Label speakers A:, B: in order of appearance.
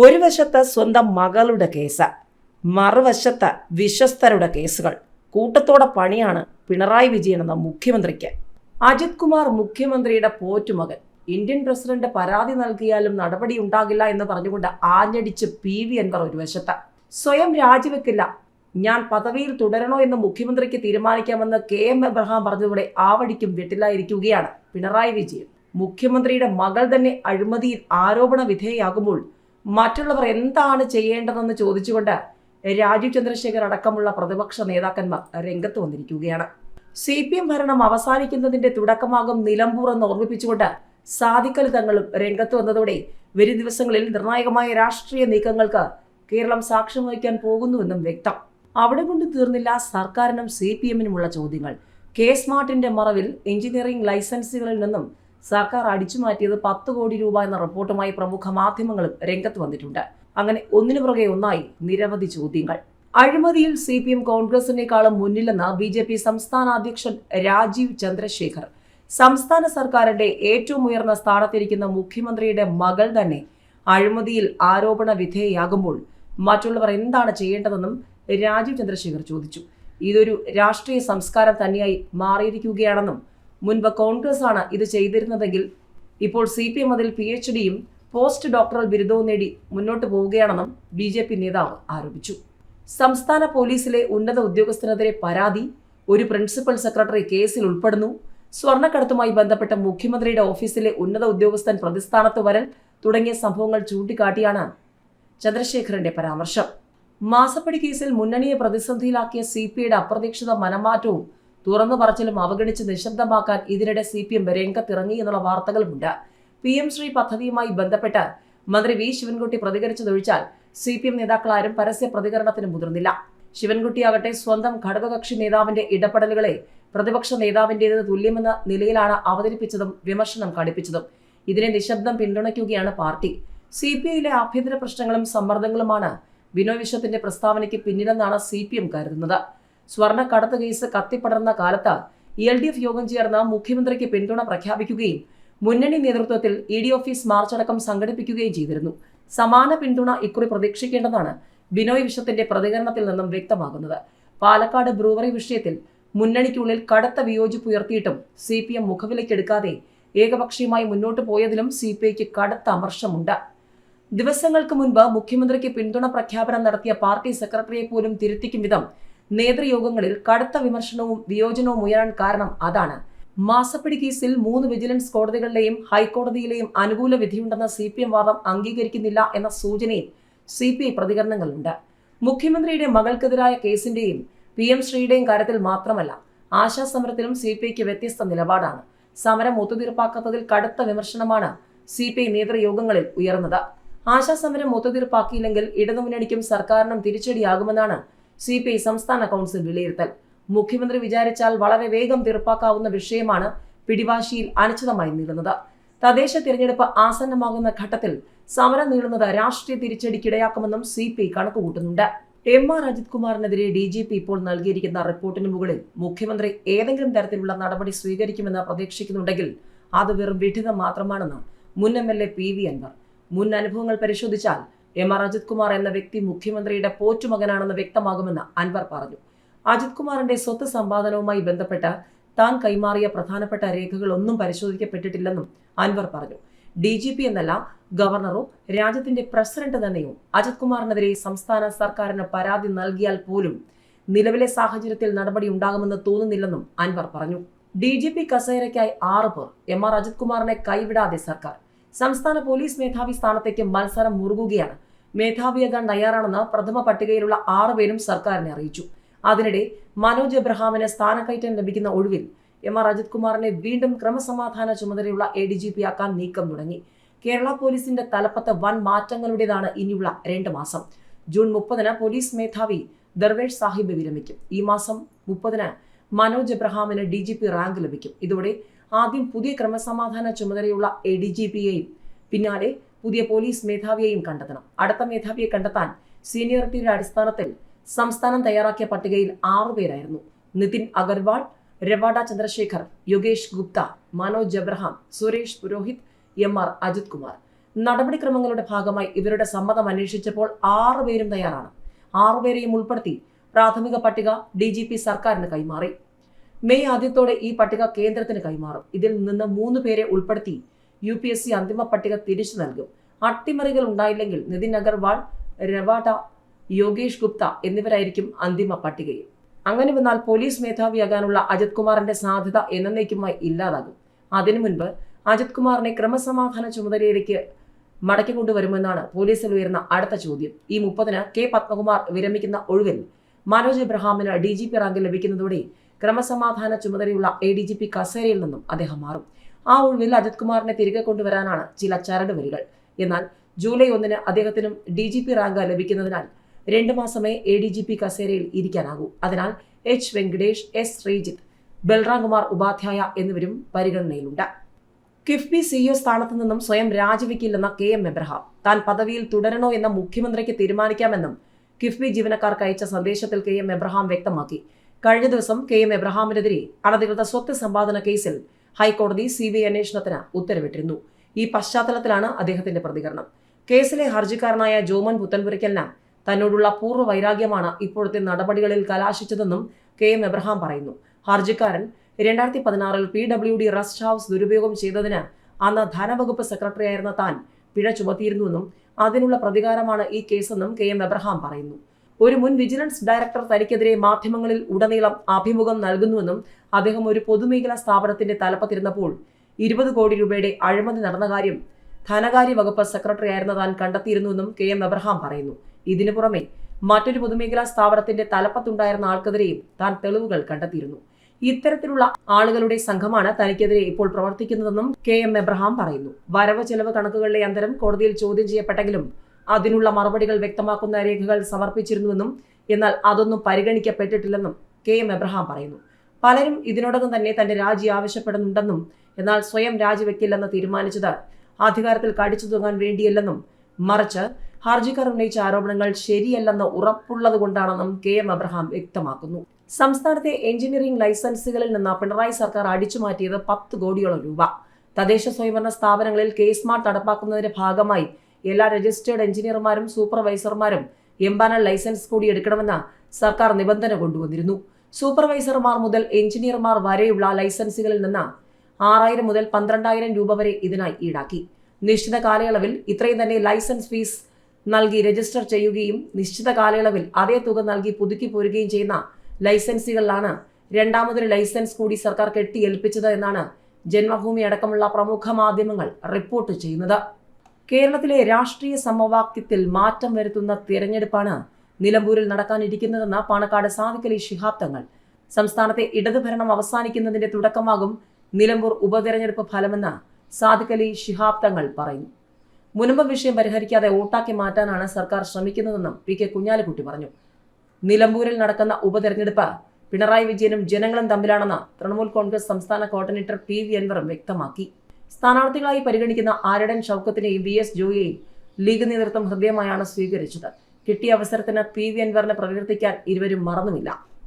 A: ഒരു വശത്ത് സ്വന്തം മകളുടെ കേസ് മറുവശത്ത് വിശ്വസ്തരുടെ കേസുകൾ. കൂട്ടത്തോടെ പണിയാണ് പിണറായി വിജയൻ എന്ന മുഖ്യമന്ത്രിക്ക്. അജിത് കുമാർ മുഖ്യമന്ത്രിയുടെ പോറ്റുമകൻ. ഇന്ത്യൻ പ്രസിഡന്റ് പരാതി നൽകിയാലും നടപടി ഉണ്ടാകില്ല എന്ന് പറഞ്ഞുകൊണ്ട് ആഞ്ഞടിച്ച് പി വി അൻവർ ഒരു വശത്ത്. സ്വയം രാജിവെക്കില്ല. ഞാൻ പദവിയിൽ തുടരണോ എന്ന് മുഖ്യമന്ത്രിക്ക് തീരുമാനിക്കാമെന്ന് കെ എം എബ്രഹാം പറഞ്ഞതോടെ ആവടിക്കും വെട്ടിലായിരിക്കുകയാണ് പിണറായി വിജയൻ. മുഖ്യമന്ത്രിയുടെ മകൾ തന്നെ അഴിമതിയിൽ ആരോപണ വിധേയയാകുമ്പോൾ മറ്റുള്ളവർ എന്താണ് ചെയ്യേണ്ടതെന്ന് ചോദിച്ചുകൊണ്ട് രാജീവ് ചന്ദ്രശേഖർ അടക്കമുള്ള പ്രതിപക്ഷ നേതാക്കന്മാർ രംഗത്ത് വന്നിരിക്കുകയാണ്. സി പി എം ഭരണം അവസാനിക്കുന്നതിന്റെ തുടക്കമാകും നിലമ്പൂർ എന്ന് ഓർമ്മിപ്പിച്ചുകൊണ്ട് സാധിക്കൽ തങ്ങളും രംഗത്ത് വന്നതോടെ വരും ദിവസങ്ങളിൽ നിർണായകമായ രാഷ്ട്രീയ നീക്കങ്ങൾക്ക് കേരളം സാക്ഷ്യം വഹിക്കാൻ പോകുന്നുവെന്നും വ്യക്തം. അവിടെ കൊണ്ട് തീർന്നില്ല സർക്കാരിനും സി പി എമ്മിനുമുള്ള ചോദ്യങ്ങൾ. കെ സ്മാർട്ടിന്റെ മറവിൽ എഞ്ചിനീയറിംഗ് ലൈസൻസുകളിൽ നിന്നും സർക്കാർ അടിച്ചു മാറ്റിയത് പത്ത് കോടി രൂപ എന്ന റിപ്പോർട്ടുമായി പ്രമുഖ മാധ്യമങ്ങളും രംഗത്ത് വന്നിട്ടുണ്ട്. അങ്ങനെ ഒന്നിനു പുറകെ ഒന്നായി നിരവധി ചോദ്യങ്ങൾ. അഴിമതിയിൽ സി പി എം കോൺഗ്രസിനേക്കാളും മുന്നിലെന്ന് ബി ജെ പി സംസ്ഥാന അധ്യക്ഷൻ രാജീവ് ചന്ദ്രശേഖർ. സംസ്ഥാന സർക്കാരിന്റെ ഏറ്റവും ഉയർന്ന സ്ഥാനത്തിരിക്കുന്ന മുഖ്യമന്ത്രിയുടെ മകൾ തന്നെ അഴിമതിയിൽ ആരോപണ വിധേയയാകുമ്പോൾ മറ്റുള്ളവർ എന്താണ് ചെയ്യേണ്ടതെന്നും രാജീവ് ചന്ദ്രശേഖർ ചോദിച്ചു. ഇതൊരു രാഷ്ട്രീയ സംസ്കാരം തന്നെയായി മാറിയിരിക്കുകയാണെന്നും മുൻപ് കോൺഗ്രസ് ആണ് ഇത് ചെയ്തിരുന്നതെങ്കിൽ ഇപ്പോൾ സി പി എം അതിൽ പി എച്ച് ഡിയും പോസ്റ്റ് ഡോക്ടറൽ ബിരുദവും നേടി മുന്നോട്ട് പോവുകയാണെന്നും ബി ജെ പി നേതാവ് ആരോപിച്ചു. സംസ്ഥാന പോലീസിലെ ഉന്നത ഉദ്യോഗസ്ഥനെതിരെ പരാതി ഒരു പ്രിൻസിപ്പൽ സെക്രട്ടറി കേസിൽ ഉൾപ്പെടുന്നു സ്വർണക്കടത്തുമായി ബന്ധപ്പെട്ട മുഖ്യമന്ത്രിയുടെ ഓഫീസിലെ ഉന്നത ഉദ്യോഗസ്ഥൻ പ്രതിസ്ഥാനത്ത് വരൽ തുടങ്ങിയ സംഭവങ്ങൾ ചൂണ്ടിക്കാട്ടിയാണ് ചന്ദ്രശേഖരന്റെ പരാമർശം. മാസപ്പടി കേസിൽ മുന്നണിയെ പ്രതിസന്ധിയിലാക്കിയ സി പിയുടെ അപ്രതീക്ഷിത മനമാറ്റവും തുറന്നു പറച്ചിലും അവഗണിച്ച് നിശബ്ദമാക്കാൻ ഇതിനിടെ സി പി എം രംഗത്തിറങ്ങി എന്നുള്ള വാർത്തകളുമുണ്ട്. പി എം ശ്രീ പദ്ധതിയുമായി ബന്ധപ്പെട്ട് മന്ത്രി വി ശിവൻകുട്ടി പ്രതികരിച്ചതൊഴിച്ചാൽ സി പി എം നേതാക്കളാരും പരസ്യ പ്രതികരണത്തിന് മുതിർന്നില്ല. ശിവൻകുട്ടിയാകട്ടെ സ്വന്തം ഘടകകക്ഷി നേതാവിന്റെ ഇടപെടലുകളെ പ്രതിപക്ഷ നേതാവിന്റേത് തുല്യമെന്ന നിലയിലാണ് അവതരിപ്പിച്ചതും വിമർശനം കടുപ്പിച്ചതും ഇതിനെ നിശബ്ദം പിന്തുണയ്ക്കുകയാണ് പാർട്ടി. സി പി ഐയിലെ ആഭ്യന്തര പ്രശ്നങ്ങളും സമ്മർദ്ദങ്ങളുമാണ് ബിനോയ് വിശ്വത്തിന്റെ പ്രസ്താവനയ്ക്ക് പിന്നിലെന്നാണ് സി പി എം കരുതുന്നത്. സ്വർണക്കടത്ത് കേസ് കത്തിപ്പടർന്ന കാലത്ത് എൽ ഡി എഫ് യോഗം ചേർന്ന് മുഖ്യമന്ത്രിക്ക് പിന്തുണ പ്രഖ്യാപിക്കുകയും മുന്നണി നേതൃത്വത്തിൽ ഇ ഡി ഓഫീസ് മാർച്ച് അടക്കം സംഘടിപ്പിക്കുകയും ചെയ്തിരുന്നു. സമാന പിന്തുണ ഇക്കുറി പ്രതീക്ഷിക്കേണ്ടതാണ് ബിനോയ് വിശ്വത്തിന്റെ പ്രതികരണത്തിൽ നിന്നും വ്യക്തമാകുന്നത്. പാലക്കാട് ബ്രൂവറി വിഷയത്തിൽ മുന്നണിക്കുള്ളിൽ കടുത്ത വിയോജിപ്പ് ഉയർത്തിയിട്ടും സി പി എം മുഖവിലയ്ക്കെടുക്കാതെ ഏകപക്ഷീയമായി മുന്നോട്ട് പോയതിലും സി പി ഐക്ക് കടുത്ത അമർഷമുണ്ട്. ദിവസങ്ങൾക്ക് മുൻപ് മുഖ്യമന്ത്രിക്ക് പിന്തുണ പ്രഖ്യാപനം നടത്തിയ പാർട്ടി സെക്രട്ടറിയെ പോലും തിരുത്തിക്കും വിധം നേതൃയോഗങ്ങളിൽ കടുത്ത വിമർശനവും വിയോജനവും ഉയരാൻ കാരണം അതാണ്. മാസപ്പിടി കേസിൽ മൂന്ന് വിജിലൻസ് കോടതികളിലെയും ഹൈക്കോടതിയിലെയും അനുകൂല വിധിയുണ്ടെന്ന സി പി എം വാദം അംഗീകരിക്കുന്നില്ല എന്ന സൂചനയും സി പി ഐ പ്രതികരണങ്ങളുണ്ട്. മുഖ്യമന്ത്രിയുടെ മകൾക്കെതിരായ കേസിന്റെയും പി എം ശ്രീയുടെയും കാര്യത്തിൽ മാത്രമല്ല ആശാസമരത്തിലും സി പി ഐക്ക് വ്യത്യസ്ത നിലപാടാണ്. സമരം ഒത്തുതീർപ്പാക്കാത്തതിൽ കടുത്ത വിമർശനമാണ് സി പി ഐ നേതൃയോഗങ്ങളിൽ ഉയർന്നത്. ആശാസമരം ഒത്തുതീർപ്പാക്കിയില്ലെങ്കിൽ ഇടതുമുന്നണിക്കും സർക്കാരിനും തിരിച്ചടിയാകുമെന്നാണ് സി പി ഐ സംസ്ഥാന കൗൺസിൽ വിലയിരുത്തൽ. മുഖ്യമന്ത്രി വിചാരിച്ചാൽ വളരെ വേഗം തീർപ്പാക്കാവുന്ന വിഷയമാണ് പിടിവാശിയിൽ അനിശ്ചിതമായി നീളുന്നത്. തദ്ദേശ തിരഞ്ഞെടുപ്പ് ആസന്നമാകുന്ന ഘട്ടത്തിൽ സമരം നീളുന്നത് രാഷ്ട്രീയ തിരിച്ചടിക്കിടയാക്കുമെന്നും സി പി ഐ കണക്കുകൂട്ടുന്നുണ്ട്. എം ആർ അജിത് കുമാറിനെതിരെ ഡി ജി പി ഇപ്പോൾ നൽകിയിരിക്കുന്ന റിപ്പോർട്ടിന് മുകളിൽ മുഖ്യമന്ത്രി ഏതെങ്കിലും തരത്തിലുള്ള നടപടി സ്വീകരിക്കുമെന്ന് പ്രതീക്ഷിക്കുന്നുണ്ടെങ്കിൽ അത് വെറും വിഡിതം മാത്രമാണെന്ന് മുൻ M L A P V Anvar. മുൻ അനുഭവങ്ങൾ പരിശോധിച്ചാൽ എം ആർ അജിത് കുമാർ എന്ന വ്യക്തി മുഖ്യമന്ത്രിയുടെ പോറ്റുമകനാണെന്ന് വ്യക്തമാകുമെന്ന് അൻവർ പറഞ്ഞു. അജിത് കുമാറിന്റെ സ്വത്ത് സമ്പാദനവുമായി ബന്ധപ്പെട്ട് താൻ കൈമാറിയ പ്രധാനപ്പെട്ട രേഖകളൊന്നും പരിശോധിക്കപ്പെട്ടിട്ടില്ലെന്നും അൻവർ പറഞ്ഞു. ഡി ജി പി എന്നല്ല ഗവർണറോ രാജ്യത്തിന്റെ പ്രസിഡന്റ് തന്നെയോ അജിത് കുമാറിനെതിരെ സംസ്ഥാന സർക്കാരിന് പരാതി നൽകിയാൽ പോലും നിലവിലെ സാഹചര്യത്തിൽ നടപടി ഉണ്ടാകുമെന്ന് തോന്നുന്നില്ലെന്നും അൻവർ പറഞ്ഞു. ഡി ജി പി കസേരയ്ക്കായി ആറ് പേർ എം ആർ അജിത് കുമാറിനെ കൈവിടാതെ സർക്കാർ സംസ്ഥാന പോലീസ് മേധാവി സ്ഥാനത്തേക്ക് മത്സരം മുറുകുകയാണ്. മേധാവിയാകാൻ തയ്യാറാണെന്ന് പ്രഥമ പട്ടികയിലുള്ള ആറ് പേരും സർക്കാരിനെ അറിയിച്ചു. അതിനിടെ മനോജ് എബ്രഹാമിന് സ്ഥാനക്കയറ്റം ലഭിക്കുന്ന ഒഴിവിൽ എം ആർ അജിത് കുമാറിനെ വീണ്ടും ക്രമസമാധാന ചുമതലയുള്ള എ ഡി ജി പി ആക്കാൻ നീക്കം തുടങ്ങി. കേരള പോലീസിന്റെ തലപ്പത്ത് വൻ മാറ്റങ്ങളുടേതാണ് ഇനിയുള്ള രണ്ട് മാസം. ജൂൺ മുപ്പതിന് പോലീസ് മേധാവി ദർവേഷ് സാഹിബ് വിരമിക്കും. ഈ മാസം മുപ്പതിന് മനോജ് എബ്രഹാമിന് ഡി ജി പി റാങ്ക് ലഭിക്കും. ഇതോടെ ആദ്യം പുതിയ ക്രമസമാധാന ചുമതലയുള്ള എ ഡി ജി പിയെയും പിന്നാലെ പുതിയ പോലീസ് മേധാവിയെയും കണ്ടെത്തണം. അടുത്ത മേധാവിയെ കണ്ടെത്താൻ സീനിയോറിറ്റിയുടെ അടിസ്ഥാനത്തിൽ സംസ്ഥാനം തയ്യാറാക്കിയ പട്ടികയിൽ ആറുപേരായിരുന്നു നിതിൻ അഗർവാൾ രവാഡ ചന്ദ്രശേഖർ യോഗേഷ് ഗുപ്ത മനോജ് എബ്രഹാം സുരേഷ് പുരോഹിത് എം ആർ അജിത് കുമാർ. നടപടിക്രമങ്ങളുടെ ഭാഗമായി ഇവരുടെ സമ്മതം അന്വേഷിച്ചപ്പോൾ ആറുപേരും തയ്യാറാണ്. ആറുപേരെയും ഉൾപ്പെടുത്തി പ്രാഥമിക പട്ടിക ഡി സർക്കാരിന് കൈമാറി. മെയ് ആദ്യത്തോടെ ഈ പട്ടിക കേന്ദ്രത്തിന് കൈമാറും. ഇതിൽ നിന്ന് മൂന്ന് പേരെ ഉൾപ്പെടുത്തി യു പി എസ് സി അന്തിമ പട്ടിക തിരിച്ചു നൽകും. അട്ടിമറികൾ ഉണ്ടായില്ലെങ്കിൽ നിതിൻ അഗർവാൾ രവാട യോഗേഷ് ഗുപ്ത എന്നിവരായിരിക്കും അന്തിമ പട്ടികയിൽ. അങ്ങനെ വന്നാൽ പോലീസ് മേധാവിയാകാനുള്ള അജിത് കുമാറിന്റെ സാധ്യത എന്നേക്കുമായി ഇല്ലാതാകും. അതിനു മുൻപ് അജിത് കുമാറിനെ ക്രമസമാധാന ചുമതലയിലേക്ക് മടക്കി കൊണ്ടുവരുമെന്നാണ് പോലീസിൽ ഉയർന്ന അടുത്ത ചോദ്യം. ഈ മുപ്പതിന് കെ പത്മകുമാർ വിരമിക്കുന്ന ഒഴിവിൽ മനോജ് എബ്രഹാമിന് ഡി ജി പി റാങ്ക് ലഭിക്കുന്നതോടെ ക്രമസമാധാന ചുമതലയുള്ള എ ഡി ജി പി കസേരയിൽ നിന്നും അദ്ദേഹം മാറും. ആ ഒഴിവിൽ അജിത് കുമാറിനെ തിരികെ കൊണ്ടുവരാനാണ് ചില ചരട് വരികൾ. എന്നാൽ ജൂലൈ ഒന്നിന് അദ്ദേഹത്തിനും ഡി ജി പി റാങ്ക് ലഭിക്കുന്നതിനാൽ രണ്ടു മാസമേ എ ഡി ജി പി കസേരയിൽ ഇരിക്കാനാകൂ. അതിനാൽ എച്ച് വെങ്കടേഷ് എസ് ശ്രീജിത്ത് ബൽറാം കുമാർ ഉപാധ്യായ എന്നിവരും പരിഗണനയിലുണ്ട്. കിഫ്ബി സിഇഒ സ്ഥാനത്തു നിന്നും സ്വയം രാജിവെക്കില്ലെന്ന കെ എം എബ്രഹാം താൻ പദവിയിൽ തുടരണോ എന്ന മുഖ്യമന്ത്രിക്ക് തീരുമാനിക്കാമെന്നും കിഫ്ബി ജീവനക്കാർക്ക് അയച്ച സന്ദേശത്തിൽ കെ എം എബ്രഹാം വ്യക്തമാക്കി. കഴിഞ്ഞ ദിവസം കെ എം എബ്രഹാമിനെതിരെ അനധികൃത സ്വത്ത് സമ്പാദന കേസിൽ ഹൈക്കോടതി സി ബി ഐ അന്വേഷണത്തിന് ഉത്തരവിട്ടിരുന്നു. ഈ പശ്ചാത്തലത്തിലാണ് അദ്ദേഹത്തിന്റെ പ്രതികരണം. കേസിലെ ഹർജിക്കാരനായ ജോമൻ പുത്തൻപുരയ്ക്കലിന് തന്നോടുള്ള പൂർവ വൈരാഗ്യമാണ് ഇപ്പോഴത്തെ നടപടികളിൽ കലാശിച്ചതെന്നും കെ എം എബ്രഹാം പറയുന്നു. ഹർജിക്കാരൻ രണ്ടായിരത്തി പതിനാറിൽ P W D rest house ദുരുപയോഗം ചെയ്തതിന് അന്ന് ധനവകുപ്പ് സെക്രട്ടറി സെക്രട്ടറിയായിരുന്ന താൻ പിഴ ചുമത്തിയിരുന്നുവെന്നും അതിനുള്ള പ്രതികാരമാണ് ഈ കേസെന്നും കെ എം എബ്രഹാം പറയുന്നു. ഒരു മുൻ വിജിലൻസ് ഡയറക്ടർ തനിക്കെതിരെ മാധ്യമങ്ങളിൽ ഉടനീളം അഭിമുഖം നൽകുന്നുവെന്നും അദ്ദേഹം ഒരു പൊതുമേഖലാ സ്ഥാപനത്തിന്റെ തലപ്പത്തിരുന്നപ്പോൾ ഇരുപത് കോടി രൂപയുടെ അഴിമതി നടന്ന കാര്യം ധനകാര്യ വകുപ്പ് സെക്രട്ടറി ആയിരുന്ന താൻ കണ്ടെത്തിയിരുന്നുവെന്നും കെ എം എബ്രഹാം പറയുന്നു. ഇതിനു പുറമെ മറ്റൊരു പൊതുമേഖലാ സ്ഥാപനത്തിന്റെ തലപ്പത്തുണ്ടായിരുന്ന ആൾക്കെതിരെയും താൻ തെളിവുകൾ കണ്ടെത്തിയിരുന്നു. ഇത്തരത്തിലുള്ള ആളുകളുടെ സംഘമാണ് തനിക്കെതിരെ ഇപ്പോൾ പ്രവർത്തിക്കുന്നതെന്നും കെ എം എബ്രഹാം പറയുന്നു. വരവ് ചെലവ് കണക്കുകളുടെ അന്തരം കോടതിയിൽ ചോദ്യം ചെയ്യപ്പെട്ടെങ്കിലും അതിനുള്ള മറുപടികൾ വ്യക്തമാക്കുന്ന രേഖകൾ സമർപ്പിച്ചിരുന്നുവെന്നും എന്നാൽ അതൊന്നും പരിഗണിക്കപ്പെട്ടിട്ടില്ലെന്നും കെ എം എബ്രഹാം പറയുന്നു. പലരും ഇതിനോടകം തന്നെ തന്റെ രാജി ആവശ്യപ്പെടുന്നുണ്ടെന്നും എന്നാൽ സ്വയം രാജിവെക്കില്ലെന്ന് തീരുമാനിച്ചത് അധികാരത്തിൽ കടിച്ചു തൂങ്ങാൻ വേണ്ടിയല്ലെന്നും മറിച്ച് ഹർജിക്കാർ ഉന്നയിച്ച ആരോപണങ്ങൾ ശരിയല്ലെന്ന് ഉറപ്പുള്ളതുകൊണ്ടാണെന്നും കെ എം അബ്രഹാം വ്യക്തമാക്കുന്നു. സംസ്ഥാനത്തെ എഞ്ചിനീയറിംഗ് ലൈസൻസുകളിൽ നിന്ന് പിണറായി സർക്കാർ അടിച്ചുമാറ്റിയത് പത്ത് കോടിയോളം രൂപ. തദ്ദേശ സ്വയംഭരണ സ്ഥാപനങ്ങളിൽ കേസ് സ്മാർട്ട് നടപ്പാക്കുന്നതിന്റെ ഭാഗമായി എല്ലാ രജിസ്റ്റേർഡ് എഞ്ചിനീയർമാരും സൂപ്പർവൈസർമാരും എംപാനൽ ലൈസൻസ് കൂടി എടുക്കണമെന്ന സർക്കാർ നിബന്ധന കൊണ്ടുവന്നിരുന്നു. സൂപ്പർവൈസർമാർ മുതൽ എഞ്ചിനീയർമാർ വരെയുള്ള ലൈസൻസുകളിൽ നിന്ന് ആറായിരം മുതൽ പന്ത്രണ്ടായിരം രൂപ വരെ ഇതിനായി ഈടാക്കി. നിശ്ചിത കാലയളവിൽ ഇത്രയും തന്നെ ലൈസൻസ് ഫീസ് നൽകി രജിസ്റ്റർ ചെയ്യുകയും നിശ്ചിത കാലയളവിൽ അതേ തുക നൽകി പുതുക്കി പോരുകയും ചെയ്യുന്ന ലൈസൻസുകളിലാണ് രണ്ടാമതൊരു ലൈസൻസ് കൂടി സർക്കാർ കെട്ടിയേൽപ്പിച്ചത് എന്നാണ് ജന്മഭൂമി അടക്കമുള്ള പ്രമുഖ മാധ്യമങ്ങൾ റിപ്പോർട്ട് ചെയ്യുന്നത്. കേരളത്തിലെ രാഷ്ട്രീയ സമവാക്യത്തിൽ മാറ്റം വരുത്തുന്ന തിരഞ്ഞെടുപ്പാണ് നിലമ്പൂരിൽ നടക്കാനിരിക്കുന്നതെന്ന് പാണക്കാട് സാദിഖലി ശിഹാബ് തങ്ങൾ. സംസ്ഥാനത്തെ ഇടതുഭരണം അവസാനിക്കുന്നതിന്റെ തുടക്കമാകും നിലമ്പൂർ ഉപതെരഞ്ഞെടുപ്പ് ഫലമെന്ന് സാദിഖലി ശിഹാബ് തങ്ങൾ പറയുന്നു. മുനമ്പ് വിഷയം പരിഹരിക്കാതെ വോട്ടാക്കി മാറ്റാനാണ് സർക്കാർ ശ്രമിക്കുന്നതെന്നും പി കെ കുഞ്ഞാലിക്കുട്ടി പറഞ്ഞു. നിലമ്പൂരിൽ നടക്കുന്ന ഉപതെരഞ്ഞെടുപ്പ് പിണറായി വിജയനും ജനങ്ങളും തമ്മിലാണെന്ന് തൃണമൂൽ കോൺഗ്രസ് സംസ്ഥാന കോർഡിനേറ്റർ പി വി അൻവറും വ്യക്തമാക്കി. സ്ഥാനാർത്ഥികളായി പരിഗണിക്കുന്ന ആരടൻ ഷൗക്കത്തിനെയും വി എസ് ജോയിയെയും ലീഗ് നേതൃത്വം ഹൃദയമായാണ് സ്വീകരിച്ചത്. കിട്ടിയ അവസരത്തിന് പി വി അൻവറിനെ പ്രകീർത്തിക്കാൻ ഇരുവരും മറന്നുമില്ല.